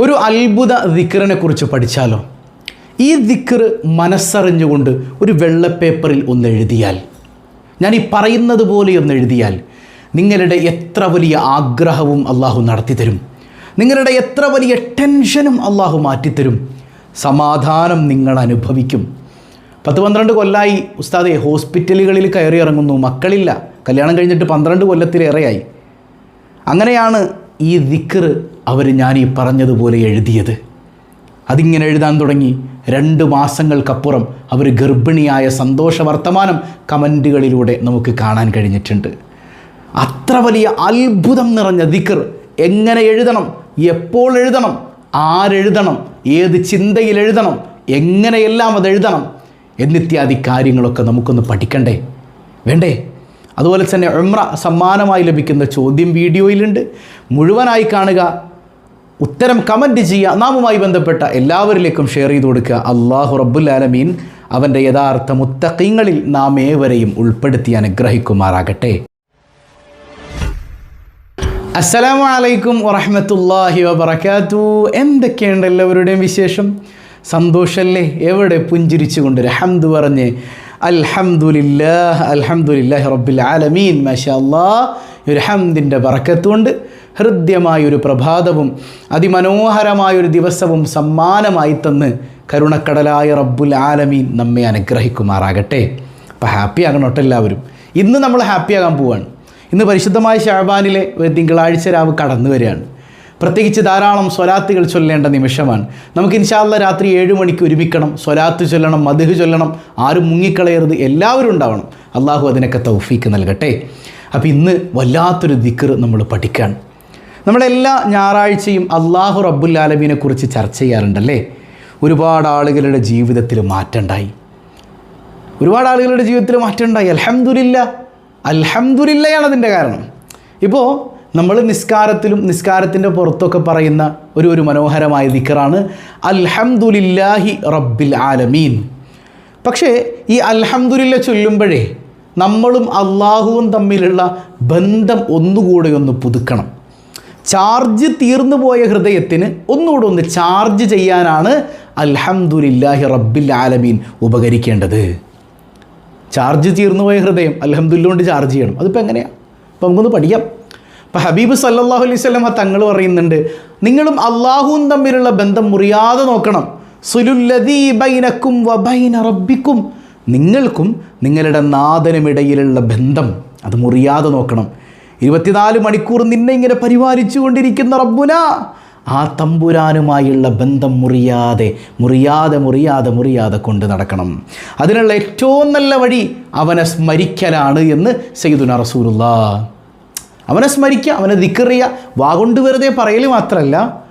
ഒരു അത്ഭുത ദിക്കറിനെ കുറിച്ച് പഠിച്ചാലോ? ഈ ദിക്കർ മനസ്സറിഞ്ഞുകൊണ്ട് ഒരു വെള്ളപ്പേപ്പറിൽ ഒന്ന് എഴുതിയാൽ ഞാൻ ഈ പറയുന്നത് പോലെ ഒന്ന് എഴുതിയാൽ നിങ്ങളുടെ എത്ര വലിയ ആഗ്രഹവും അള്ളാഹു നടത്തിത്തരും. നിങ്ങളുടെ എത്ര വലിയ ടെൻഷനും അള്ളാഹു മാറ്റിത്തരും. സമാധാനം നിങ്ങൾ അനുഭവിക്കും. പത്ത് പന്ത്രണ്ട് കൊല്ലമായി ഉസ്താദെ ഹോസ്പിറ്റലുകളിൽ കയറി ഇറങ്ങുന്നു മക്കളില്ല. കല്യാണം കഴിഞ്ഞിട്ട് പന്ത്രണ്ട് കൊല്ലത്തിലേറെയായി. അങ്ങനെയാണ് ഈ ദിക്കർ അവർ ഞാൻ ഈ പറഞ്ഞതുപോലെ എഴുതിയത്. അതിങ്ങനെ എഴുതാൻ തുടങ്ങി. രണ്ട് മാസങ്ങൾക്കപ്പുറം അവർ ഗർഭിണിയായ സന്തോഷ വർത്തമാനം കമന്റുകളിലൂടെ നമുക്ക് കാണാൻ കഴിഞ്ഞിട്ടുണ്ട്. അത്ര വലിയ അത്ഭുതം നിറഞ്ഞ ദിക്കർ എങ്ങനെ എഴുതണം? എപ്പോൾ എഴുതണം? ആരെഴുതണം? ഏത് ചിന്തയിൽ എഴുതണം? എങ്ങനെയെല്ലാം അത് എഴുതണം? എന്നിത്യാദി കാര്യങ്ങളൊക്കെ നമുക്കൊന്ന് പഠിക്കണ്ടേ? വേണ്ടേ? അതുപോലെ തന്നെ ഉമ്ര സമ്മാനമായി ലഭിക്കുന്ന ചോദ്യം വീഡിയോയിലുണ്ട്. മുഴുവനായി കാണുക. ഉത്തരം കമന്റ് ചെയ്യുക. നാമുമായി ബന്ധപ്പെട്ട എല്ലാവരിലേക്കും ഷെയർ ചെയ്ത് കൊടുക്കുക. അള്ളാഹു റബ്ബുൽ അവന്റെ യഥാർത്ഥ മുത്തക്കീങ്ങളിൽ നാം ഏവരെയും ഉൾപ്പെടുത്തി അനുഗ്രഹിക്കുമാറാകട്ടെ. അസ്സലാമു അലൈക്കും വറഹമത്തല്ലാഹി വബർക്കാത്തു എന്തൊക്കെയുണ്ട് എല്ലാവരുടെയും വിശേഷം? സന്തോഷമല്ലേ എവിടെ പുഞ്ചിരിച്ചുകൊണ്ട് ഹംദ് പറഞ്ഞ് അൽഹംദുലില്ലാഹ് അൽഹംദുലില്ലാഹി റബ്ബിൽ ആലമീൻ. മാഷാ അള്ളാഹ് ഒരു ഹംദിന്റെ ബറക്കത്തുകൊണ്ട് ഹൃദ്യമായൊരു പ്രഭാതവും അതിമനോഹരമായൊരു ദിവസവും സമ്മാനമായി തന്ന് കരുണക്കടലായ റബ്ബുൽ ആലമീൻ നമ്മെ അനുഗ്രഹിക്കുമാറാകട്ടെ. അപ്പോൾ ഹാപ്പി ആകണം എല്ലാവരും. ഇന്ന് നമ്മൾ ഹാപ്പിയാകാൻ പോവുകയാണ് ഇന്ന് പരിശുദ്ധമായ ഷാബാനിലെ ഒരു തിങ്കളാഴ്ച രാവ് കടന്നു വരികയാണ്. പ്രത്യേകിച്ച് ധാരാളം സ്വലാത്തുകൾ ചൊല്ലേണ്ട നിമിഷമാണ്. നമുക്ക് ഇൻഷാല്ല രാത്രി ഏഴ് മണിക്ക് ഒരുമിക്കണം. സ്വലാത്ത് ചൊല്ലണം മധുഹ് ചൊല്ലണം ആരും മുങ്ങിക്കളയരുത് എല്ലാവരും ഉണ്ടാവണം. അള്ളാഹു അതിനൊക്കെ തൗഫീക്ക് നൽകട്ടെ. അപ്പോൾ ഇന്ന് വല്ലാത്തൊരു ദിക്കർ നമ്മൾ പഠിക്കുകയാണ്. നമ്മളെല്ലാ ഞായറാഴ്ചയും അള്ളാഹു റബ്ബുല്ലാലമീനെ കുറിച്ച് ചർച്ച ചെയ്യാറുണ്ടല്ലേ? ഒരുപാട് ആളുകളുടെ ജീവിതത്തിൽ മാറ്റമുണ്ടായി. ഒരുപാട് ആളുകളുടെ ജീവിതത്തിൽ മാറ്റമുണ്ടായി. അൽഹംദുലില്ല. അൽഹംദുലില്ലയാണ് അതിന്റെ കാരണം. ഇപ്പോൾ നമ്മൾ നിസ്കാരത്തിലും നിസ്കാരത്തിന്റെ പുറത്തൊക്കെ പറയുന്ന ഒരു ഒരു മനോഹരമായ ദിക്കറാണ് അൽഹംദുലില്ലാഹി റബ്ബിൽ ആലമീൻ. പക്ഷേ ഈ അൽഹംദുലില്ല ചൊല്ലുമ്പോഴേ നമ്മളും അള്ളാഹുവും തമ്മിലുള്ള ബന്ധം ഒന്നുകൂടെ ഒന്ന് പുതുക്കണം. ചാർജ് തീർന്നു പോയ ഹൃദയത്തിന് ഒന്നുകൂടെ ഒന്ന് ചാർജ് ചെയ്യാനാണ് അൽഹംദുലില്ലാഹി റബ്ബിൽ ആലമീൻ ഉപകരിക്കേണ്ടത്. ചാർജ് തീർന്നു പോയ ഹൃദയം അലഹമുല്ലോണ്ട് ചാർജ് ചെയ്യണം. അതിപ്പോൾ എങ്ങനെയാണ് അപ്പോൾ നമുക്കൊന്ന് പഠിക്കാം. അപ്പോൾ ഹബീബ് സല്ലാഹു അലൈഹി സ്വലമ തങ്ങൾ പറയുന്നുണ്ട് നിങ്ങളും അള്ളാഹുവും തമ്മിലുള്ള ബന്ധം മുറിയാതെ നോക്കണം. ബൈനക്കും വബൈന റബ്ബിക്കും. നിങ്ങൾക്കും നിങ്ങളുടെ നാഥനുമിടയിലുള്ള ബന്ധം അത് മുറിയാതെ നോക്കണം. ഇരുപത്തിനാല് മണിക്കൂർ നിന്നെ ഇങ്ങനെ പരിപാലിച്ചു കൊണ്ടിരിക്കുന്ന റബ്ബുന. ആ തമ്പുരാനുമായുള്ള ബന്ധം മുറിയാതെ മുറിയാതെ മുറിയാതെ മുറിയാതെ കൊണ്ട് നടക്കണം. അതിനുള്ള ഏറ്റവും നല്ല വഴി അവനെ സ്മരിക്കലാണ് എന്ന് സയ്യിദുന റസൂലുള്ള. അവനെ സ്മരിക്കുക അവനെ ദിക്കറിയ വാഗൊണ്ട് വെറുതെ പറയൽ മാത്രമല്ല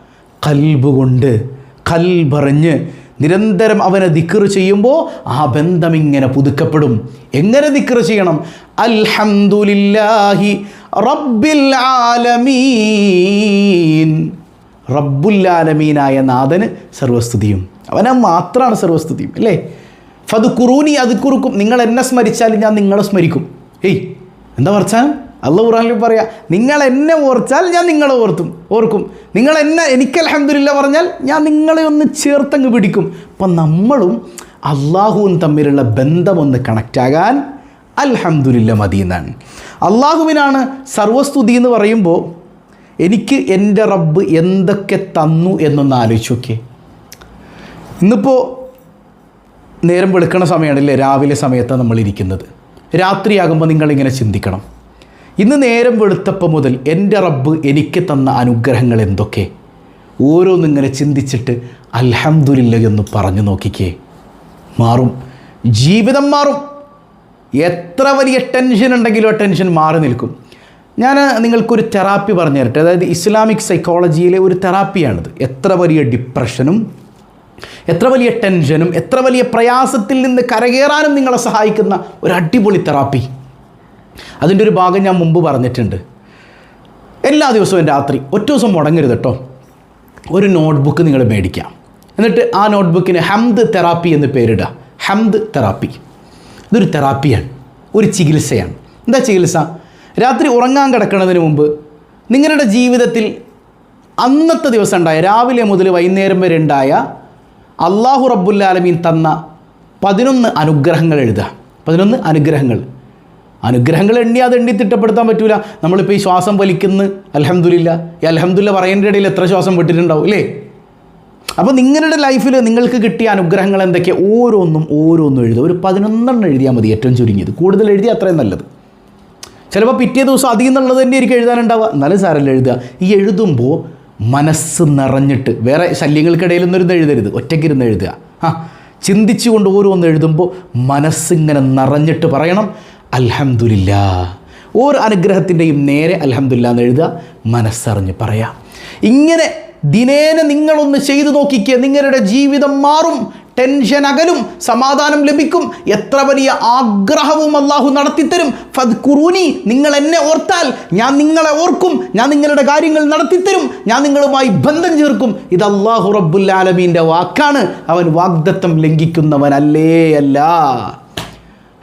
കൽബ് കൊണ്ട് കൽബറിഞ്ഞ് നിരന്തരം അവനെ ദിക്കറ് ചെയ്യുമ്പോൾ ആ ബന്ധം ഇങ്ങനെ പുതുക്കപ്പെടും. എങ്ങനെ ദിക്കറ് ചെയ്യണം? അൽഹംദുലില്ലാഹി റബ്ബിൽ ആലമീൻ. റബ്ബുല്ലാലമീനായ നാഥന് സർവസ്തുതിയും. അവനെ മാത്രമാണ് സർവസ്തുതിയും അല്ലേ? ഫത് കുറൂനി അത് കുറുക്കും നിങ്ങൾ എന്നെ സ്മരിച്ചാൽ ഞാൻ നിങ്ങളെ സ്മരിക്കും. ഏയ് എന്താ പറച്ചാൽ അല്ല ഖുറാനിൽ പറയാ നിങ്ങൾ എന്നെ ഓർച്ചാൽ ഞാൻ നിങ്ങളെ ഓർത്തും ഓർക്കും. നിങ്ങൾ എന്നെ എനിക്ക് അലഹമില്ല പറഞ്ഞാൽ ഞാൻ നിങ്ങളെ ഒന്ന് ചേർത്തങ്ങ് പിടിക്കും. അപ്പം നമ്മളും അള്ളാഹുവും തമ്മിലുള്ള ബന്ധമൊന്ന് കണക്റ്റാകാൻ അൽഹംദുലില്ല മതി എന്നാണ് അള്ളാഹുവിനാണ് സർവസ്തുതി എന്ന് പറയുമ്പോൾ എനിക്ക് എന്റെ റബ്ബ് എന്തൊക്കെ തന്നു എന്നൊന്ന് ആലോചിച്ച് നോക്കിയേ. ഇന്നിപ്പോൾ നേരം വെളുക്കണ സമയമാണല്ലേ? രാവിലെ സമയത്താണ് നമ്മൾ ഇരിക്കുന്നത്. രാത്രിയാകുമ്പോൾ നിങ്ങളിങ്ങനെ ചിന്തിക്കണം. ഇന്ന് നേരം വെളുത്തപ്പം മുതൽ എന്റെ റബ്ബ് എനിക്ക് തന്ന അനുഗ്രഹങ്ങൾ എന്തൊക്കെ? ഓരോന്നിങ്ങനെ ചിന്തിച്ചിട്ട് അൽഹംദുലില്ല എന്ന് പറഞ്ഞു നോക്കിക്കേ. മാറും. ജീവിതം മാറും. എത്ര വലിയ ടെൻഷൻ ഉണ്ടെങ്കിലും ആ ടെൻഷൻ മാറി നിൽക്കും. ഞാൻ നിങ്ങൾക്കൊരു തെറാപ്പി പറഞ്ഞു തരട്ടെ. അതായത് ഇസ്ലാമിക് സൈക്കോളജിയിലെ ഒരു തെറാപ്പിയാണിത്. എത്ര വലിയ ഡിപ്രഷനും എത്ര വലിയ ടെൻഷനും എത്ര വലിയ പ്രയാസത്തിൽ നിന്ന് കരകയറാനും നിങ്ങളെ സഹായിക്കുന്ന ഒരു അടിപൊളി തെറാപ്പി. അതിന്റെ ഒരു ഭാഗം ഞാൻ മുമ്പ് പറഞ്ഞിട്ടുണ്ട്. എല്ലാ ദിവസവും രാത്രി ഒറ്റ ദിവസം മുടങ്ങരുത് കേട്ടോ. ഒരു നോട്ട്ബുക്ക് നിങ്ങൾ മേടിക്കാം. എന്നിട്ട് ആ നോട്ട്ബുക്കിന് ഹംദ് തെറാപ്പി എന്ന് പേരിടുക. ഹംദ് തെറാപ്പി. ഇതൊരു തെറാപ്പിയാണ് ഒരു ചികിത്സയാണ്. എന്താ ചികിത്സ? രാത്രി ഉറങ്ങാൻ കിടക്കുന്നതിന് മുമ്പ് നിങ്ങളുടെ ജീവിതത്തിൽ അന്നത്തെ ദിവസം ഉണ്ടായ രാവിലെ മുതൽ വൈകുന്നേരം വരെ ഉണ്ടായ അള്ളാഹു റബ്ബുല്ലാലമീൻ തന്ന പതിനൊന്ന് അനുഗ്രഹങ്ങൾ എഴുതുക. പതിനൊന്ന് അനുഗ്രഹങ്ങൾ. അനുഗ്രഹങ്ങൾ എണ്ണി അത് എണ്ണി തിട്ടപ്പെടുത്താൻ പറ്റൂല. നമ്മളിപ്പോൾ ഈ ശ്വാസം വലിക്കുന്ന അലഹമുല്ല ഈ അലഹമുല്ല പറയേണ്ട ഇടയിൽ എത്ര ശ്വാസം വിട്ടിട്ടുണ്ടാവും അല്ലേ അപ്പോൾ നിങ്ങളുടെ ലൈഫിൽ നിങ്ങൾക്ക് കിട്ടിയ അനുഗ്രഹങ്ങൾ എന്തൊക്കെ? ഓരോന്നും ഓരോന്നും എഴുതുക. ഒരു പതിനൊന്നെണ്ണം എഴുതിയാൽ മതി ഏറ്റവും ചുരുങ്ങിയത്. കൂടുതൽ എഴുതിയാൽ അത്രയും നല്ലത്. ചിലപ്പോൾ പിറ്റേ ദിവസം അധികം നിന്നുള്ളത് തന്നെ എനിക്ക് എഴുതാനുണ്ടാവുക. എന്നാലും സാരല്ല എഴുതുക. ഈ എഴുതുമ്പോൾ മനസ്സ് നിറഞ്ഞിട്ട് വേറെ ശല്യങ്ങൾക്കിടയിലൊന്നും ഇരുന്ന് എഴുതരുത്. ഒറ്റയ്ക്കിരുന്ന് എഴുതുക. ആ ചിന്തിച്ചുകൊണ്ട് ഓരോന്ന് എഴുതുമ്പോൾ മനസ്സിങ്ങനെ നിറഞ്ഞിട്ട് പറയണം അൽഹംദുലില്ല. ഓരോ അനുഗ്രഹത്തിന്റെയും നേരെ അലഹമുല്ല എന്ന് എഴുതുക മനസ്സറിഞ്ഞ് പറയാം. ഇങ്ങനെ ദിനേന നിങ്ങളൊന്ന് ചെയ്തു നോക്കിക്കുക നിങ്ങളുടെ ജീവിതം മാറും. ടെൻഷൻ അകലും. സമാധാനം ലഭിക്കും. എത്ര വലിയ ആഗ്രഹവും അള്ളാഹു നടത്തിത്തരും. ഫത് കുറൂനി നിങ്ങൾ എന്നെ ഓർത്താൽ ഞാൻ നിങ്ങളെ ഓർക്കും. ഞാൻ നിങ്ങളുടെ കാര്യങ്ങൾ നടത്തിത്തരും. ഞാൻ നിങ്ങളുമായി ബന്ധം ചേർക്കും. ഇത് അള്ളാഹു റബ്ബുൽ റബ്ബുല്ലാലമീന്റെ വാക്കാണ്. അവൻ വാഗ്ദത്തം ലംഘിക്കുന്നവനല്ലേ അല്ല.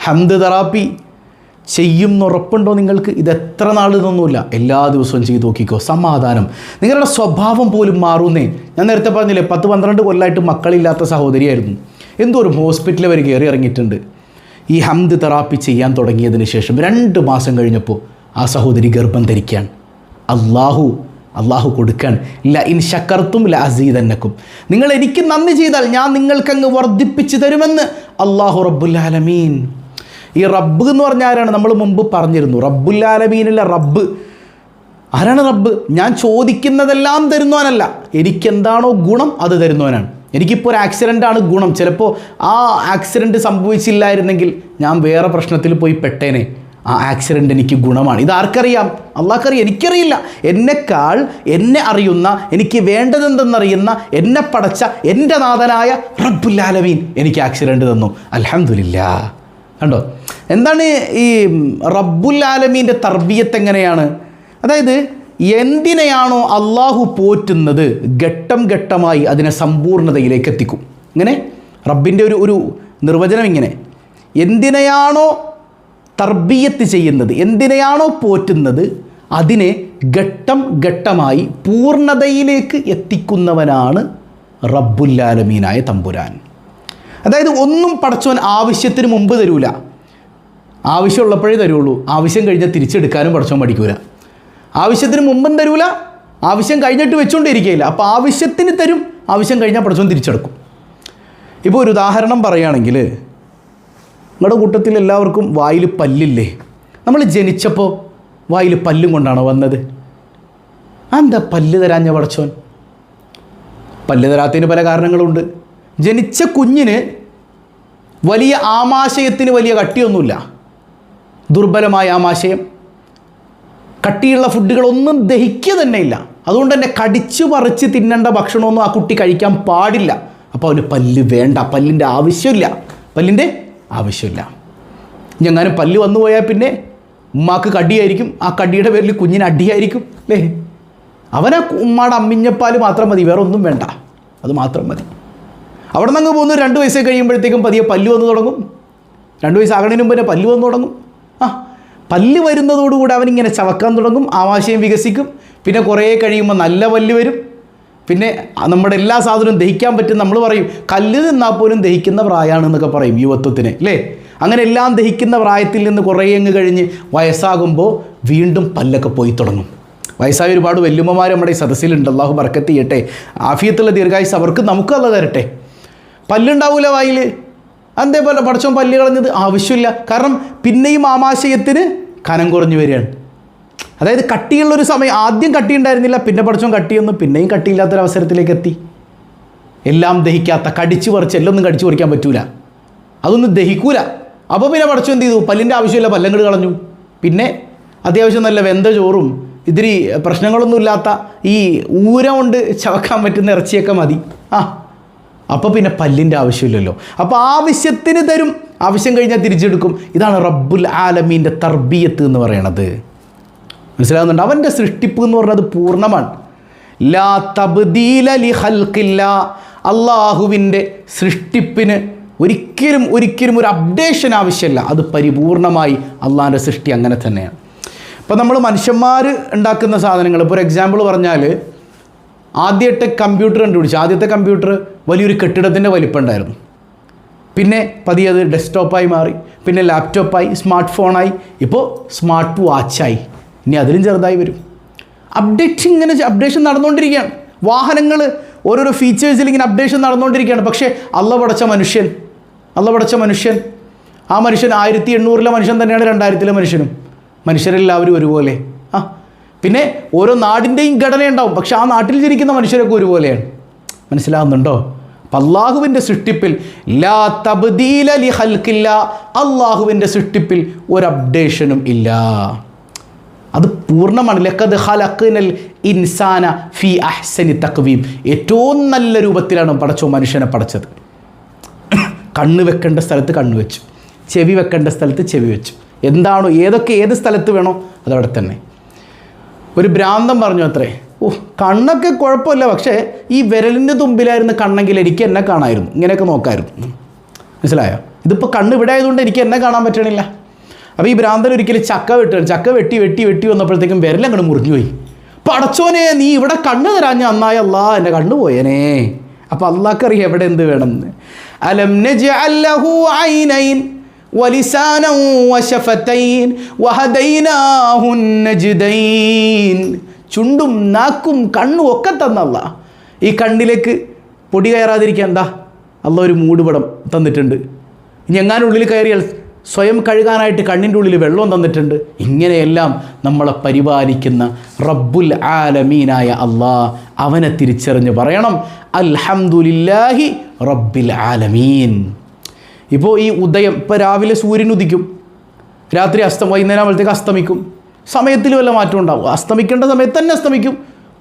ഹംദ് തെറാപ്പി. ചെയ്യും എന്നുറപ്പുണ്ടോ നിങ്ങൾക്ക്? ഇത് എത്ര നാൾ ഇതൊന്നുമില്ല. എല്ലാ ദിവസവും ചെയ്ത് നോക്കിക്കോ. സമാധാനം. നിങ്ങളുടെ സ്വഭാവം പോലും മാറുന്നേ. ഞാൻ നേരത്തെ പറഞ്ഞില്ലേ പത്ത് പന്ത്രണ്ട് കൊല്ലമായിട്ട് മക്കളില്ലാത്ത സഹോദരിയായിരുന്നു. എന്തോ ഒരു ഹോസ്പിറ്റലിൽ വരെ കയറി ഇറങ്ങിയിട്ടുണ്ട്. ഈ ഹംദ് തെറാപ്പി ചെയ്യാൻ തുടങ്ങിയതിന് ശേഷം രണ്ട് മാസം കഴിഞ്ഞപ്പോൾ ആ സഹോദരി ഗർഭം ധരിക്കാൻ. അള്ളാഹു അള്ളാഹു കൊടുക്കാൻ. ല ഇൻ ശക്കർത്തും ല അസീതന്നക്കും നിങ്ങൾ എനിക്ക് നന്ദി ചെയ്താൽ ഞാൻ നിങ്ങൾക്കങ്ങ് വർദ്ധിപ്പിച്ചു തരുമെന്ന് അള്ളാഹു റബ്ബുല്ലാലമീൻ ഈ റബ്ബ് എന്ന് പറഞ്ഞ ആരാണ്? നമ്മൾ മുമ്പ് പറഞ്ഞിരുന്നു. റബ്ബുല്ലാലമീനിലെ റബ്ബ്. ആരാണ് റബ്ബ്? ഞാൻ ചോദിക്കുന്നതെല്ലാം തരുന്നവനല്ല. എനിക്കെന്താണോ ഗുണം അത് തരുന്നവനാണ്. എനിക്കിപ്പോൾ ഒരു ആക്സിഡന്റ് ആണ് ഗുണം. ചിലപ്പോൾ ആ ആക്സിഡന്റ് സംഭവിച്ചില്ലായിരുന്നെങ്കിൽ ഞാൻ വേറെ പ്രശ്നത്തിൽ പോയി പെട്ടേനെ. ആ ആക്സിഡന്റ് എനിക്ക് ഗുണമാണ്. ഇത് ആർക്കറിയാം? അള്ളാഹ്ക്കറിയാം. എനിക്കറിയില്ല. എന്നെക്കാൾ എന്നെ അറിയുന്ന എനിക്ക് വേണ്ടതെന്തെന്നറിയുന്ന എന്നെ പടച്ച എന്റെ നാഥനായ റബ്ബുല്ലാലമീൻ എനിക്ക് ആക്സിഡന്റ് തന്നു. അലഹമില്ല കണ്ടോ? എന്താണ് ഈ റബ്ബുൽ ആലമീന്റെ തർബീയത്ത് എങ്ങനെയാണ്? അതായത് എന്തിനെയാണോ അള്ളാഹു പോറ്റുന്നത് ഘട്ടം ഘട്ടമായി അതിനെ സമ്പൂർണതയിലേക്ക് എത്തിക്കും. ഇങ്ങനെ? റബ്ബിന്റെ ഒരു ഒരു നിർവചനം ഇങ്ങനെ. എന്തിനെയാണോ തർബീയത്ത് ചെയ്യുന്നത് എന്തിനെയാണോ പോറ്റുന്നത് അതിനെ ഘട്ടം ഘട്ടമായി പൂർണതയിലേക്ക് എത്തിക്കുന്നവനാണ് റബ്ബുല്ലാലമീനായ തമ്പുരാൻ. അതായത് ഒന്നും പടച്ചവൻ ആവശ്യത്തിന് മുമ്പ് തരൂല. ആവശ്യമുള്ളപ്പോഴേ തരുള്ളൂ. ആവശ്യം കഴിഞ്ഞാൽ തിരിച്ചെടുക്കാനും പഠിച്ചോ പഠിക്കൂല ആവശ്യത്തിന് മുമ്പും തരൂല ആവശ്യം കഴിഞ്ഞിട്ട് വെച്ചുകൊണ്ടിരിക്കുകയില്ല അപ്പോൾ ആവശ്യത്തിന് തരും ആവശ്യം കഴിഞ്ഞാൽ പഠിച്ചോ തിരിച്ചെടുക്കും. ഇപ്പോൾ ഒരു ഉദാഹരണം പറയുകയാണെങ്കിൽ നിങ്ങളുടെ കൂട്ടത്തിൽ എല്ലാവർക്കും വായിൽ പല്ലില്ലേ? നമ്മൾ ജനിച്ചപ്പോൾ വായിൽ പല്ലും കൊണ്ടാണോ വന്നത്? എന്താ പല്ല് തരാഞ്ഞ പടച്ചോൻ പല്ല് തരാത്തതിന് പല കാരണങ്ങളുണ്ട്. ജനിച്ച കുഞ്ഞിന് വലിയ ആമാശയത്തിന് വലിയ കട്ടിയൊന്നുമില്ല. ദുർബലമായ ആമാശയം കട്ടിയുള്ള ഫുഡുകളൊന്നും ദഹിക്കുക തന്നെ ഇല്ല. അതുകൊണ്ട് തന്നെ കടിച്ചു പറിച്ച് തിന്നേണ്ട ഭക്ഷണമൊന്നും ആ കുട്ടി കഴിക്കാൻ പാടില്ല. അപ്പോൾ അവന് പല്ല് വേണ്ട. പല്ലിന്റെ ആവശ്യമില്ല. പല്ലിന്റെ ആവശ്യമില്ല. ഞങ്ങാനും പല്ല് വന്നു പോയാൽ പിന്നെ ഉമ്മാക്ക് കടിയായിരിക്കും. ആ കടിയുടെ പേരിൽ കുഞ്ഞിന് അടിയായിരിക്കും. അല്ലേ? അവനെ ഉമ്മാടെ അമ്മിഞ്ഞപ്പാൽ മാത്രം മതി. വേറെ ഒന്നും വേണ്ട. അത് മാത്രം മതി. അവിടെ നിന്ന് അങ്ങ് പോകുന്നു രണ്ട് വയസ്സ് കഴിയുമ്പോഴത്തേക്കും പതിയെ പല്ല് വന്നു തുടങ്ങും. രണ്ട് വയസ്സാകണതിന് മുമ്പ് പല്ല് വന്നു തുടങ്ങും. പല്ല് വരുന്നതോടുകൂടി അവനിങ്ങനെ ചവക്കാൻ തുടങ്ങും ആമാശയം വികസിക്കും. പിന്നെ കുറേ കഴിയുമ്പോൾ നല്ല പല്ല് വരും. പിന്നെ നമ്മുടെ എല്ലാ സാധനവും ദഹിക്കാൻ പറ്റും നമ്മൾ പറയും. കല്ല് തിന്നാൽ പോലും ദഹിക്കുന്ന പ്രായമാണ് എന്നൊക്കെ പറയും യുവത്വത്തിന് അല്ലേ? അങ്ങനെ എല്ലാം ദഹിക്കുന്ന പ്രായത്തിൽ നിന്ന് കുറേ അങ്ങ് കഴിഞ്ഞ് വയസ്സാകുമ്പോൾ വീണ്ടും പല്ലൊക്കെ പോയി തുടങ്ങും. വയസ്സായ ഒരുപാട് വല്യമ്മമാർ നമ്മുടെ ഈ സദസ്സിലുണ്ട്. അള്ളാഹു ബർക്കത്ത് ചെയ്യട്ടെ. ആഫിയത്തുള്ള ദീർഘായുസ് അവർക്ക് നമുക്ക് അല്ല തരട്ടെ. പല്ലുണ്ടാവൂല വായിൽ അതേപോലെ പടച്ചോൻ പല്ല് കളഞ്ഞത് ആവശ്യമില്ല. കാരണം പിന്നെയും ആമാശയത്തിന് കനം കുറഞ്ഞു വരികയാണ്. അതായത് കട്ടിയുള്ള ഒരു സമയം ആദ്യം കട്ടി ഉണ്ടായിരുന്നില്ല പിന്നെ പടച്ചോൻ കട്ടിയൊന്നും പിന്നെയും കട്ടിയില്ലാത്തൊരവസരത്തിലേക്ക് എത്തി. എല്ലാം ദഹിക്കാത്ത കടിച്ചു പറിച്ച് എല്ലാം ഒന്നും കടിച്ചു പറിക്കാൻ പറ്റൂല. അതൊന്നും ദഹിക്കൂല. അപ്പോൾ പിന്നെ പഠിച്ചു എന്ത് ചെയ്തു? പല്ലിന്റെ ആവശ്യമില്ല പല്ലങ്ങട് കളഞ്ഞു. പിന്നെ അത്യാവശ്യം നല്ല വെന്ത ചോറും ഇതിരി പ്രശ്നങ്ങളൊന്നുമില്ലാത്ത ഈ ഊര കൊണ്ട് ചവക്കാൻ പറ്റുന്ന ഇറച്ചിയൊക്കെ മതി. ആ അപ്പോൾ പിന്നെ പല്ലിന്റെ ആവശ്യമില്ലല്ലോ. അപ്പോൾ ആവശ്യത്തിന് തരും. ആവശ്യം കഴിഞ്ഞാൽ തിരിച്ചെടുക്കും. ഇതാണ് റബ്ബുൽ ആലമീന്റെ തർബീയത്ത് എന്ന് പറയണത്. മനസ്സിലാകുന്നുണ്ട് അവന്റെ സൃഷ്ടിപ്പ് എന്ന് പറഞ്ഞത് പൂർണമാണ്. ലാ തബ്ദീല ലി ഖൽഖില്ല. അള്ളാഹുവിന്റെ സൃഷ്ടിപ്പിന് ഒരിക്കലും ഒരിക്കലും ഒരു അപ്ഡേഷൻ ആവശ്യമില്ല. അത് പരിപൂർണമായി അള്ളാഹിന്റെ സൃഷ്ടി അങ്ങനെ തന്നെയാണ്. ഇപ്പോൾ നമ്മൾ മനുഷ്യന്മാർ ഉണ്ടാക്കുന്ന സാധനങ്ങൾ ഇപ്പോൾ ഒരു എക്സാമ്പിൾ പറഞ്ഞാൽ ആദ്യമായിട്ട് കമ്പ്യൂട്ടർ കണ്ടുപിടിച്ചു. ആദ്യത്തെ കമ്പ്യൂട്ടർ വലിയൊരു കെട്ടിടത്തിന്റെ വലിപ്പം ഉണ്ടായിരുന്നു പിന്നെ പതിയെ അത് ഡെസ്ക്ടോപ്പായി മാറി. പിന്നെ ലാപ്ടോപ്പായി സ്മാർട്ട് ഫോണായി ഇപ്പോൾ സ്മാർട്ട് വാച്ചായി ഇനി അതിലും ചെറുതായി വരും. അപ്ഡേറ്റ് ഇങ്ങനെ അപ്ഡേഷൻ നടന്നുകൊണ്ടിരിക്കുകയാണ്. വാഹനങ്ങൾ ഓരോരോ ഫീച്ചേഴ്സിൽ ഇങ്ങനെ അപ്ഡേഷൻ നടന്നുകൊണ്ടിരിക്കുകയാണ്. പക്ഷേ അള്ള പടച്ച മനുഷ്യൻ അള്ള പടച്ച മനുഷ്യൻ ആ മനുഷ്യൻ ആയിരത്തി എണ്ണൂറിലെ മനുഷ്യൻ തന്നെയാണ് രണ്ടായിരത്തിലെ മനുഷ്യനും. മനുഷ്യരെല്ലാവരും ഒരുപോലെ. പിന്നെ ഓരോ നാടിന്റെയും ഘടനയുണ്ടാവും പക്ഷെ ആ നാട്ടിൽ ജനിക്കുന്ന മനുഷ്യരൊക്കെ ഒരുപോലെയാണ്. മനസ്സിലാവുന്നുണ്ടോ? അപ്പം അള്ളാഹുവിന്റെ സൃഷ്ടിപ്പിൽ ലാ തബ്ദീല ലി ഹൽക്കില്ല അള്ളാഹുവിന്റെ സൃഷ്ടിപ്പിൽ ഒരു അപ്ഡേഷനും ഇല്ല. അത് പൂർണമാണ്. ലക്കത് ഹലക്കിനൽ ഇൻസാന ഫി അഹ്സനി തക്വീം. ഏറ്റവും നല്ല രൂപത്തിലാണ് പടച്ചോ മനുഷ്യനെ പടച്ചത്. കണ്ണ് വെക്കേണ്ട സ്ഥലത്ത് കണ്ണ് വെച്ചു. ചെവി വെക്കേണ്ട സ്ഥലത്ത് ചെവി വെച്ചു. എന്താണോ ഏതൊക്കെ ഏത് സ്ഥലത്ത് വേണോ അതവിടെ തന്നെ. ഒരു ഭ്രാന്തം പറഞ്ഞു അത്രേ. ഓ കണ്ണൊക്കെ കുഴപ്പമില്ല പക്ഷേ ഈ വിരലിന്റെ തുമ്പിലായിരുന്നു കണ്ണെങ്കിൽ എനിക്ക് എന്നെ കാണായിരുന്നു. ഇങ്ങനെയൊക്കെ നോക്കായിരുന്നു. മനസ്സിലായോ? ഇതിപ്പോൾ കണ്ണ് ഇവിടെ ആയതുകൊണ്ട് എനിക്ക് എന്നെ കാണാൻ പറ്റണില്ല. അപ്പോൾ ഈ ഭ്രാന്തൻ ഒരിക്കലും ചക്ക വെട്ടുകയാണ് ചക്ക വെട്ടി വെട്ടി വെട്ടി വന്നപ്പോഴത്തേക്കും വിരലങ്ങോട്ട് മുറിഞ്ഞു പോയി പടച്ചോനെ നീ ഇവിടെ കണ്ണ് തരാഞ്ഞ അന്നായ. അല്ലാ എന്റെ കണ്ണ് പോയനേ. അപ്പോൾ അള്ളാഹ്ക്കറിയാം എവിടെ എന്ത് വേണമെന്ന്. അലം നജ്അൽ ലഹു ഐനൈൻ. ولسانا وشفتين وهديناه النجدين ചുണ്ടും നാക്കും കണ്ണും ഒക്കെ തന്നല്ല ഈ കണ്ണിലേക്ക് പൊടി കയറാതിരിക്കാൻ എന്താ അല്ല ഒരു മൂടുപടം തന്നിട്ടുണ്ട് ഇനി എങ്ങാനും ഉള്ളിൽ കയറിയാൽ സ്വയം കഴുകാനായിട്ട് കണ്ണിൻ്റെ ഉള്ളിൽ വെള്ളം തന്നിട്ടുണ്ട് ഇങ്ങനെയെല്ലാം നമ്മളെ പരിപാലിക്കുന്ന റബ്ബുൽ ആലമീനായ അള്ളാ അവനെ തിരിച്ചറിഞ്ഞ് പറയണം അൽഹംദുലില്ലാഹി റബ്ബിൽ ആലമീൻ ഇപ്പോൾ ഈ ഉദയം ഇപ്പോൾ രാവിലെ സൂര്യൻ ഉദിക്കും. രാത്രി അസ്തം വൈകുന്നേരം ആകുമ്പോഴത്തേക്ക് അസ്തമിക്കും. സമയത്തിൽ വല്ല മാറ്റം ഉണ്ടാവും. അസ്തമിക്കേണ്ട സമയത്ത് തന്നെ അസ്തമിക്കും.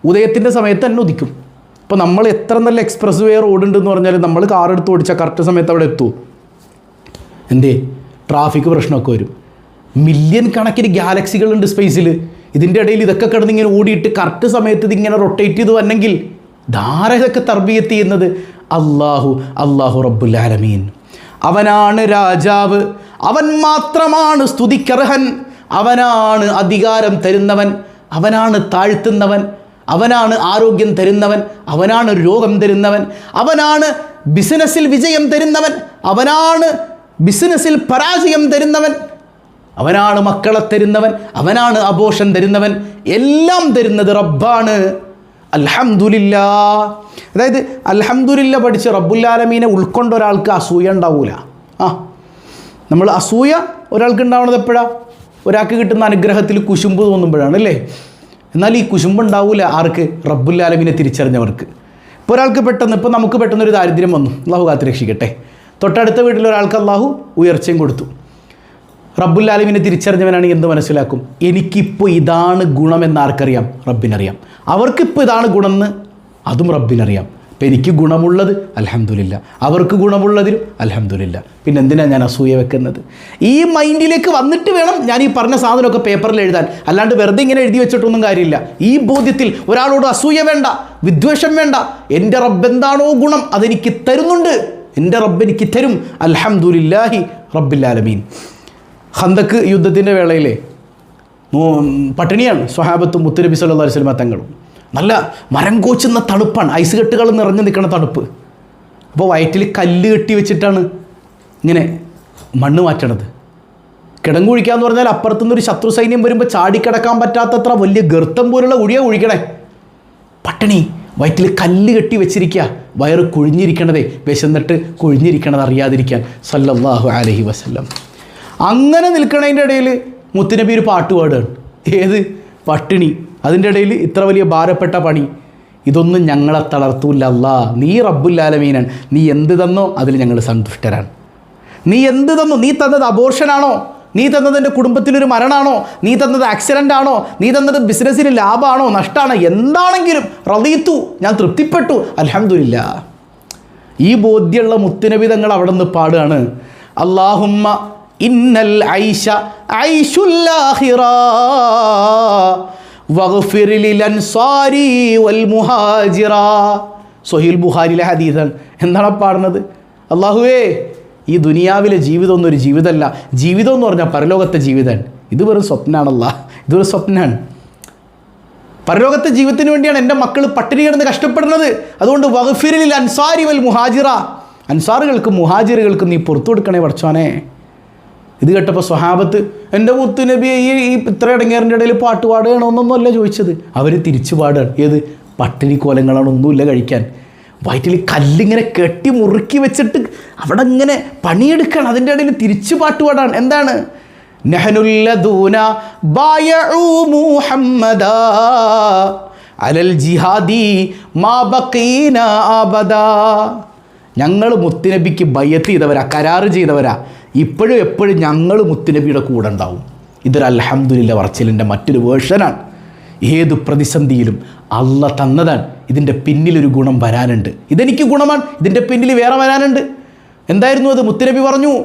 ഉദയത്തിന്റെ സമയത്ത് തന്നെ ഉദിക്കും. ഇപ്പോൾ നമ്മൾ എത്ര നല്ല എക്സ്പ്രസ് വേ റോഡ് ഉണ്ടെന്ന് പറഞ്ഞാൽ നമ്മൾ കാർ എടുത്ത് ഓടിച്ചാൽ കറക്റ്റ് സമയത്ത് അവിടെ എത്തുമോ എന്തേ? ട്രാഫിക് പ്രശ്നമൊക്കെ വരും. മില്യൺ കണക്കിന് ഗാലക്സികളുണ്ട് സ്പേസിൽ ഇതിന്റെ ഇടയിൽ ഇതൊക്കെ കിടന്ന് ഇങ്ങനെ ഓടിയിട്ട് കറക്റ്റ് സമയത്ത് ഇതിങ്ങനെ റൊട്ടേറ്റ് ചെയ്ത് വന്നെങ്കിൽ ധാര ഇതൊക്കെ തർബീയത്ത് ചെയ്യുന്നത് അള്ളാഹു അള്ളാഹു റബ്ബുൽ ആലമീൻ. അവനാണ് രാജാവ്. അവൻ മാത്രമാണ് സ്തുതിക്കർഹൻ. അവനാണ് അധികാരം തരുന്നവൻ. അവനാണ് താഴ്ത്തുന്നവൻ. അവനാണ് ആരോഗ്യം തരുന്നവൻ. അവനാണ് രോഗം തരുന്നവൻ. അവനാണ് ബിസിനസ്സിൽ വിജയം തരുന്നവൻ. അവനാണ് ബിസിനസ്സിൽ പരാജയം തരുന്നവൻ. അവനാണ് മക്കളെ തരുന്നവൻ. അവനാണ് ആഘോഷം തരുന്നവൻ. എല്ലാം തരുന്നത് റബ്ബാണ്. അൽഹംദുലില്ല. അതായത് അൽഹംദുലില്ല പഠിച്ച് റബ്ബുല്ലാലമീനെ ഉൾക്കൊണ്ട ഒരാൾക്ക് അസൂയ ഉണ്ടാവൂല. ആ. നമ്മൾ അസൂയ ഒരാൾക്ക് ഉണ്ടാവുന്നത് എപ്പോഴാണ് ഒരാൾക്ക് കിട്ടുന്ന അനുഗ്രഹത്തിൽ കുശുമ്പ് തോന്നുമ്പോഴാണ് അല്ലേ? എന്നാൽ ഈ കുശുമ്പ് ഉണ്ടാവില്ല ആർക്ക്? റബ്ബുല്ലാലമീനെ തിരിച്ചറിഞ്ഞവർക്ക്. ഇപ്പോൾ ഒരാൾക്ക് പെട്ടെന്ന് ഇപ്പോൾ നമുക്ക് പെട്ടെന്ന് ഒരു ദാരിദ്ര്യം വന്നു. അള്ളാഹു കാത്തു രക്ഷിക്കട്ടെ തൊട്ടടുത്ത വീട്ടിൽ ഒരാൾക്ക് അള്ളാഹു ഉയർച്ചയും കൊടുത്തു. റബ്ബുല്ലാലമിനെ തിരിച്ചറിഞ്ഞവനാണ് എന്ത് മനസ്സിലാക്കും. എനിക്കിപ്പോൾ ഇതാണ് ഗുണമെന്ന് ആർക്കറിയാം? റബ്ബിനറിയാം. അവർക്കിപ്പോൾ ഇതാണ് ഗുണമെന്ന് അതും റബ്ബിനറിയാം. അപ്പം എനിക്ക് ഗുണമുള്ളത് അലഹമുല്ല അവർക്ക് ഗുണമുള്ളതിലും അലഹമുല്ല പിന്നെ എന്തിനാണ് ഞാൻ അസൂയ വെക്കുന്നത്? ഈ മൈൻഡിലേക്ക് വന്നിട്ട് വേണം ഞാൻ ഈ പറഞ്ഞ സാധനമൊക്കെ പേപ്പറിൽ എഴുതാൻ. അല്ലാണ്ട് വെറുതെ ഇങ്ങനെ എഴുതി വെച്ചിട്ടൊന്നും കാര്യമില്ല. ഈ ബോധ്യത്തിൽ ഒരാളോട് അസൂയ വേണ്ട വിദ്വേഷം വേണ്ട എന്റെ റബ്ബ് എന്താണോ ഗുണം അതെനിക്ക് തരുന്നുണ്ട്. എന്റെ റബ്ബ് എനിക്ക് തരും. അൽഹംദുലില്ലാഹി റബ്ബില്ലാലമീൻ ഹന്തക്ക് യുദ്ധത്തിന്റെ വേളയിലെ പട്ടിണിയാണ് സ്വഹാബത്തും മുത്തുനബി സല്ലാ അലൈഹി വസല്ലമ തങ്ങളും. നല്ല മരം കോച്ചുന്ന തണുപ്പാണ്. ഐസ് കെട്ടുകൾ നിറഞ്ഞു നിൽക്കുന്ന തണുപ്പ്. അപ്പോൾ വയറ്റിൽ കല്ല് കെട്ടി വെച്ചിട്ടാണ് ഇങ്ങനെ മണ്ണ് മാറ്റണത്. കിടങ്ങുഴിക്കാന്ന് പറഞ്ഞാൽ അപ്പുറത്തുനിന്ന് ഒരു ശത്രു സൈന്യം വരുമ്പോൾ ചാടിക്കിടക്കാൻ പറ്റാത്തത്ര വലിയ ഗർത്തം പോലുള്ള കുഴിയാ കുഴിക്കണേ പട്ടിണി വയറ്റിൽ കല്ല് കെട്ടി വെച്ചിരിക്കുക വയറ് കുഴിഞ്ഞിരിക്കണതേ. വിശന്നിട്ട് കുഴിഞ്ഞിരിക്കണത് അറിയാതിരിക്കാൻ സല്ലല്ലാഹു അലഹി വസല്ലം. അങ്ങനെ നിൽക്കണതിന്റെ ഇടയിൽ മുത്തുനബി ഒരു പാട്ട് പാടുകയാണ്. ഏത്? പട്ടിണി. അതിന്റെ ഇടയിൽ ഇത്ര വലിയ ഭാരപ്പെട്ട പണി. ഇതൊന്നും ഞങ്ങളെ തളർത്തൂല്ല അല്ലാ നീ റബ്ബുല്ലാലമീനാണ് നീ എന്ത് തന്നോ അതിൽ ഞങ്ങൾ സന്തുഷ്ടരാണ്. നീ എന്ത് തന്നു? നീ തന്നത് അബോർഷനാണോ നീ തന്നത് എന്റെ കുടുംബത്തിലൊരു മരണമാണോ നീ തന്നത് ആക്സിഡന്റ് ആണോ? നീ തന്നത് ബിസിനസ്സിന് ലാഭമാണോ നഷ്ടമാണോ എന്താണെങ്കിലും റദീത്തു ഞാൻ തൃപ്തിപ്പെട്ടു. അലഹമില്ല ഈ ബോധ്യമുള്ള മുത്തുനബിതങ്ങൾ അവിടെ നിന്ന് പാടുകയാണ്. അള്ളാഹുമ്മ ഇന്നൽ ഐഷ ഐഷുല്ലാഹിറ വൽ മുഹാജിറ സൊഹീൽ ബുഹാരിലെ ഹദീസാണ്. എന്താണ് പാടുന്നത്? അള്ളാഹുവേ ഈ ദുനിയാവിലെ ജീവിതം ഒന്നും ഒരു ജീവിതമല്ല. ജീവിതം എന്ന് പറഞ്ഞാൽ പരലോകത്തെ ജീവിതമാണ്. ഇത് വെറും സ്വപ്നമാണല്ല ഇതൊരു സ്വപ്നമാണ് പരലോകത്തെ ജീവിതത്തിന് വേണ്ടിയാണ് എന്റെ മക്കൾ പട്ടിണി കിടന്ന് കഷ്ടപ്പെടുന്നത്. അതുകൊണ്ട് വഖഫിരിൽ അൻസാരി വൽ മുഹാജിറ അൻസാറുകൾക്കും മുഹാജിറുകൾക്കും നീ പുറത്തു കൊടുക്കണേ പഠിച്ചോനെ ഇത് കേട്ടപ്പോൾ സ്വഹാബത്ത് എന്റെ മുത്തു നബി ഈ ഈ ഇത്ര ഇടങ്ങേറിന്റെ ഇടയിൽ പാട്ട് പാടുകയാണോ എന്നൊന്നുമല്ല ചോദിച്ചത്. അവർ തിരിച്ചു പാടുകയാണ് ഏത്? പട്ടിണി കോലങ്ങളാണ് ഒന്നുമില്ല കഴിക്കാൻ. വയറ്റിൽ കല്ലിങ്ങനെ കെട്ടി മുറുക്കി വെച്ചിട്ട് അവിടെ ഇങ്ങനെ പണിയെടുക്കണം. അതിന്റെ ഇടയിൽ തിരിച്ചു പാട്ട് പാടാണ്. എന്താണ്? നഹനുല്ലദൂന മുഹമ്മദാ അലൽ ജിഹാദി മാ ഞങ്ങൾ മുത്തുനബിക്ക് ബയ്യത്ത് ചെയ്തവരാ കരാറ് ചെയ്തവരാ. ഇപ്പോഴും എപ്പോഴും ഞങ്ങൾ മുത്തുനബിയുടെ കൂടെ ഉണ്ടാവും. ഇതൊരു അൽഹംദുലില്ല പറച്ചിലിന്റെ മറ്റൊരു വേർഷനാണ് ഏത് പ്രതിസന്ധിയിലും അല്ല തന്നതാണ്. ഇതിന്റെ പിന്നിലൊരു ഗുണം വരാനുണ്ട്. ഇതെനിക്ക് ഗുണമാണ്. ഇതിന്റെ പിന്നിൽ വേറെ വരാനുണ്ട്. എന്തായിരുന്നു അത്? മുത്തുനബി പറഞ്ഞു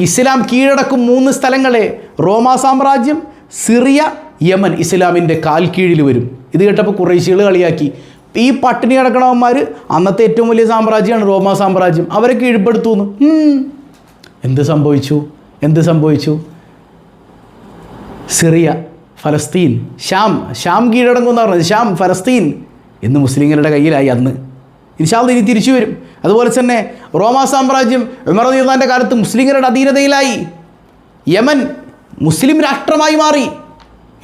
ഇസ്ലാം കീഴടക്കും മൂന്ന് സ്ഥലങ്ങളെ. റോമാ സാമ്രാജ്യം സിറിയ യമൻ ഇസ്ലാമിന്റെ കാൽ കീഴിൽ വരും. ഇത് കേട്ടപ്പോൾ കുറേശ്ശികൾ കളിയാക്കി. ഈ പട്ടിണി കിടക്കണവന്മാർ അന്നത്തെ ഏറ്റവും വലിയ സാമ്രാജ്യമാണ് റോമാ സാമ്രാജ്യം. അവരെ കീഴ്പ്പെടുത്തുന്നു. എന്ത് സംഭവിച്ചു? എന്ത് സംഭവിച്ചു? സിറിയ ഫലസ്തീൻ ഷാം ഷാം കീഴടങ്ങുമെന്ന് പറഞ്ഞത്. ഷാം ഫലസ്തീൻ എന്ന് മുസ്ലിങ്ങളുടെ കയ്യിലായി അന്ന്. ഇൻഷാൽ ഇനി തിരിച്ചു വരും. അതുപോലെ തന്നെ റോമാ സാമ്രാജ്യം ഉമർദീർദാന്റെ കാലത്ത് മുസ്ലിങ്ങളുടെ അധീനതയിലായി. യമൻ മുസ്ലിം രാഷ്ട്രമായി മാറി.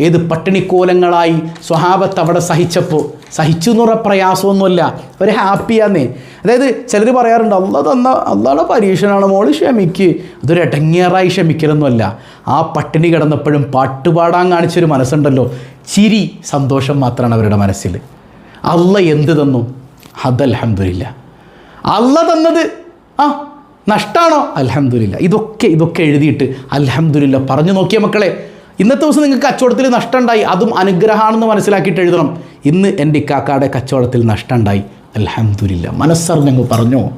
ഏത് പട്ടിണിക്കോലങ്ങളായി സ്വഹാബത്ത് അവിടെ സഹിച്ചപ്പോൾ സഹിച്ചു എന്ന് പറഞ്ഞ പ്രയാസമൊന്നുമല്ല. അവർ ഹാപ്പിയാന്നേ അതായത് ചിലർ പറയാറുണ്ട് അല്ല തന്ന അള്ളാടെ പരീക്ഷനാണ് മോൾ ക്ഷമിക്ക്. അതൊരു ഇടങ്ങേറായി ക്ഷമിക്കലൊന്നുമല്ല. ആ പട്ടിണി കിടന്നപ്പോഴും പാട്ടുപാടാൻ കാണിച്ചൊരു മനസ്സുണ്ടല്ലോ. ചിരി സന്തോഷം മാത്രമാണ് അവരുടെ മനസ്സിൽ അല്ല എന്ത് തന്നു? അതൽഹമില്ല അല്ല തന്നത് ആ നഷ്ടാണോ? അലഹമില്ല ഇതൊക്കെ ഇതൊക്കെ എഴുതിയിട്ട് അലഹമില്ല പറഞ്ഞു നോക്കിയ മക്കളെ. ഇന്നത്തെ ദിവസം നിങ്ങൾക്ക് കച്ചവടത്തിൽ നഷ്ടമുണ്ടായി. അതും അനുഗ്രഹമാണെന്ന് മനസ്സിലാക്കിയിട്ട് എഴുതണം. ഇന്ന് എന്റെ ഇക്കാക്കാടെ കച്ചവടത്തിൽ നഷ്ടമുണ്ടായി. അലഹമുല്ല മനസ്സറിഞ്ഞങ്ങ് പറഞ്ഞോ?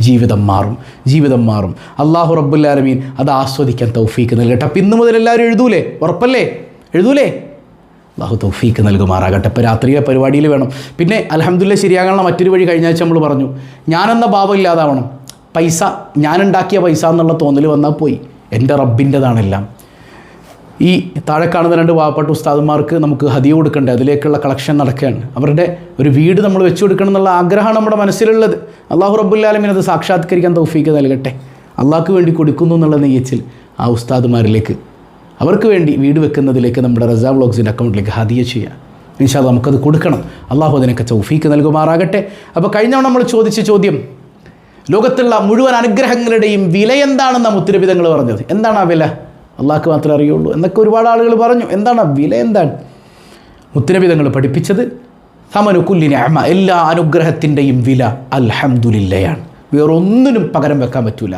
ജീവിതം മാറും. ജീവിതം മാറും. അള്ളാഹു റബ്ബുല്ലാലമീൻ അത് ആസ്വദിക്കാൻ തൗഫീക്ക് നൽകട്ടെ. അപ്പം ഇന്ന് മുതൽ എല്ലാവരും എഴുതൂലേ? ഉറപ്പല്ലേ? എഴുതൂലേ? അള്ളാഹു തൗഫീക്ക് നൽകുമാറാകട്ടെ. ഇപ്പോൾ രാത്രിയിലെ പരിപാടിയിൽ വേണം. പിന്നെ അലഹമുല്ല ശരിയാകാനുള്ള മറ്റൊരു വഴി കഴിഞ്ഞ ആഴ്ച നമ്മൾ പറഞ്ഞു. ഞാനെന്ന ഭാവം ഇല്ലാതാവണം. പൈസ ഞാനുണ്ടാക്കിയ പൈസ എന്നുള്ള തോന്നൽ വന്നാൽ പോയി. എന്റെ റബ്ബിന്റെതാണെല്ലാം. ഈ താഴെ കാണുന്ന രണ്ട് പാവപ്പെട്ട ഉസ്താദന്മാർക്ക് നമുക്ക് ഹദിയ കൊടുക്കണ്ടേ? അതിലേക്കുള്ള കളക്ഷൻ നടക്കുകയാണ്. അവരുടെ ഒരു വീട് നമ്മൾ വെച്ചു കൊടുക്കണം എന്നുള്ള ആഗ്രഹമാണ് നമ്മുടെ മനസ്സിലുള്ളത്. അള്ളാഹു റബ്ബുല്ലാലമിന് അത് സാക്ഷാത്കരിക്കാൻ തൗഫീക്ക് നൽകട്ടെ. അള്ളാഹ്ക്ക് വേണ്ടി കൊടുക്കുന്നു എന്നുള്ള നെയ്യച്ചിൽ ആ ഉസ്താദുമാരിലേക്ക് അവർക്ക് വേണ്ടി വീട് വെക്കുന്നതിലേക്ക് നമ്മുടെ റസാ വ്ളോഗ്സിന്റെ അക്കൗണ്ടിലേക്ക് ഹദിയ ചെയ്യാം ഇൻഷാല്ല നമുക്കത് കൊടുക്കണം. അള്ളാഹു അതിനൊക്കെ തൗഫീക്ക് നൽകുമാറാകട്ടെ. അപ്പോൾ കഴിഞ്ഞ തവണ നമ്മൾ ചോദിച്ച ചോദ്യം ലോകത്തുള്ള മുഴുവൻ അനുഗ്രഹങ്ങളുടെയും വില എന്താണെന്ന മുത്തുരപിതങ്ങൾ പറഞ്ഞത്. എന്താണ് ആ വില? അള്ളാഹ്ക്ക് മാത്രമേ അറിയുള്ളൂ എന്നൊക്കെ ഒരുപാട് ആളുകൾ പറഞ്ഞു. എന്താണ് വില എന്താണ്? മുത്തനവിധങ്ങൾ പഠിപ്പിച്ചത് സമനുക്കുല്ലിന് അമ എല്ലാ അനുഗ്രഹത്തിന്റെയും വില അൽഹംദുലില്ലയാണ്. വേറൊന്നിനും പകരം വെക്കാൻ പറ്റൂല.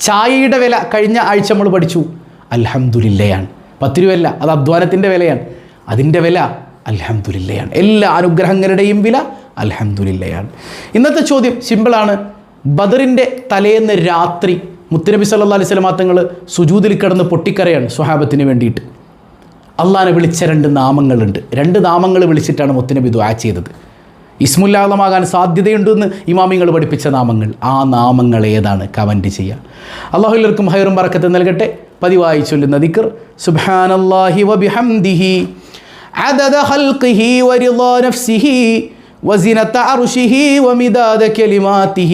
ചായയുടെ വില കഴിഞ്ഞ ആഴ്ച നമ്മൾ പഠിച്ചു. അൽഹംദുലില്ലയാണ്. പത്ത് രൂപയല്ല അത് അധ്വാനത്തിന്റെ വിലയാണ്. അതിന്റെ വില അൽഹംദുലില്ലയാണ്. എല്ലാ അനുഗ്രഹങ്ങളുടെയും വില അൽഹംദുലില്ലയാണ്. ഇന്നത്തെ ചോദ്യം സിമ്പിളാണ് ബദറിന്റെ തലേന്ന് രാത്രി മുത്തുനബി സല്ലാ അലൈഹി സ്വലമാ തങ്ങൾ സുജൂതിൽ കിടന്ന് പൊട്ടിക്കരയാണ് സ്വഹാബത്തിന് വേണ്ടിയിട്ട് അള്ളാനെ വിളിച്ച രണ്ട് നാമങ്ങളുണ്ട് രണ്ട് നാമങ്ങൾ വിളിച്ചിട്ടാണ് മുത്തുനബി ദുആ ചെയ്തത് ഇസ്മുല്ലാദമാകാൻ സാധ്യതയുണ്ടെന്ന് ഇമാമിങ്ങൾ പഠിപ്പിച്ച നാമങ്ങൾ ആ നാമങ്ങൾ ഏതാണ് കമൻറ്റ് ചെയ്യുക അള്ളാഹു എല്ലാവർക്കും ഹൈറും പറക്കത്ത് നൽകട്ടെ പതിവായി ചൊല്ലുന്ന ദിക്കർ സുബ്ഹാനല്ലാഹി വബിഹംദിഹി عدد خلقه ورضا نفسه وزنة عرشه ومداد كلماته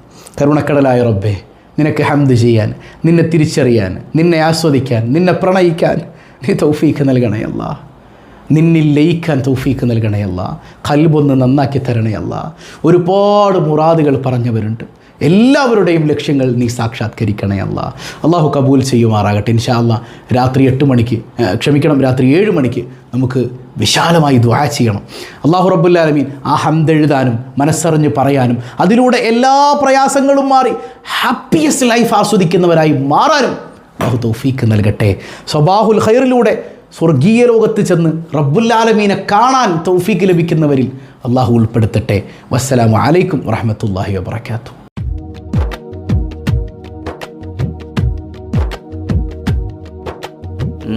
കരുണക്കടലായ റബ്ബേ നിനക്ക് ഹംദ് ചെയ്യാൻ നിന്നെ തിരിച്ചറിയാൻ നിന്നെ ആസ്വദിക്കാൻ നിന്നെ പ്രണയിക്കാൻ നീ തൗഫീക്ക് നൽകണയല്ല നിന്നിൽ ലയിക്കാൻ തൗഫീക്ക് നൽകണയല്ല കൽബൊന്ന് നന്നാക്കി തരണയല്ല ഒരുപാട് മുറാദുകൾ പറഞ്ഞവരുണ്ട്. എല്ലാവരുടെയും ലക്ഷ്യങ്ങൾ നീ സാക്ഷാത്കരിക്കണേ അല്ല. അള്ളാഹു കബൂൽ ചെയ്യുമാറാകട്ടെ. ഇൻഷാ അല്ലാ രാത്രി എട്ട് മണിക്ക് ക്ഷമിക്കണം രാത്രി ഏഴ് മണിക്ക് നമുക്ക് വിശാലമായി ദ്വാ ചെയ്യണം. അള്ളാഹു റബ്ബുല്ലാലമീൻ ആ ഹംദ് മനസ്സറിഞ്ഞ് പറയാനും അതിലൂടെ എല്ലാ പ്രയാസങ്ങളും മാറി ഹാപ്പിയസ്റ്റ് ലൈഫ് ആസ്വദിക്കുന്നവരായി മാറാനും അള്ളാഹു തൗഫീക്ക് നൽകട്ടെ. സ്വബാഹുൽ ഖൈറിലൂടെ സ്വർഗീയ ലോകത്ത് ചെന്ന് റബ്ബുല്ലാലമീനെ കാണാൻ തൗഫീക്ക് ലഭിക്കുന്നവരിൽ അള്ളാഹു ഉൾപ്പെടുത്തട്ടെ. വസ്സലാമു അലൈക്കും വറഹമത്തല്ലാഹി വബർക്കാത്തു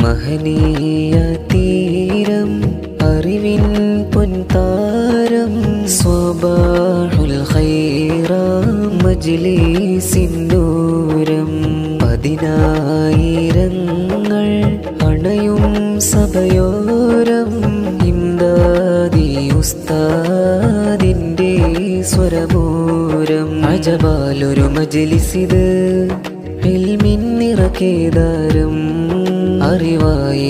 മഹനീയ തീരം അറിവിൻ പൊൻതാരം സ്വബാഹുൽ മജ്ലിസിന്നൂരം പതിനായിരങ്ങൾ അണയും സഭയോരം ഇംദാദി ഉസ്താദിന്റെ സ്വരമൂരം അജബാലൊരു മജ്ലിസിത് ഇൽമിൻ അറിവായിരമേകിടും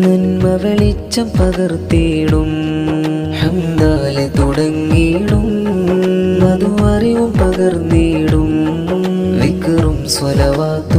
നന്മ വെളിച്ചം പകർത്തിയിടും ഹംദാലെ തുടങ്ങിയിടും അതു അറിവും പകർന്നിടും. വിക്കറും സ്വലവാക്ക.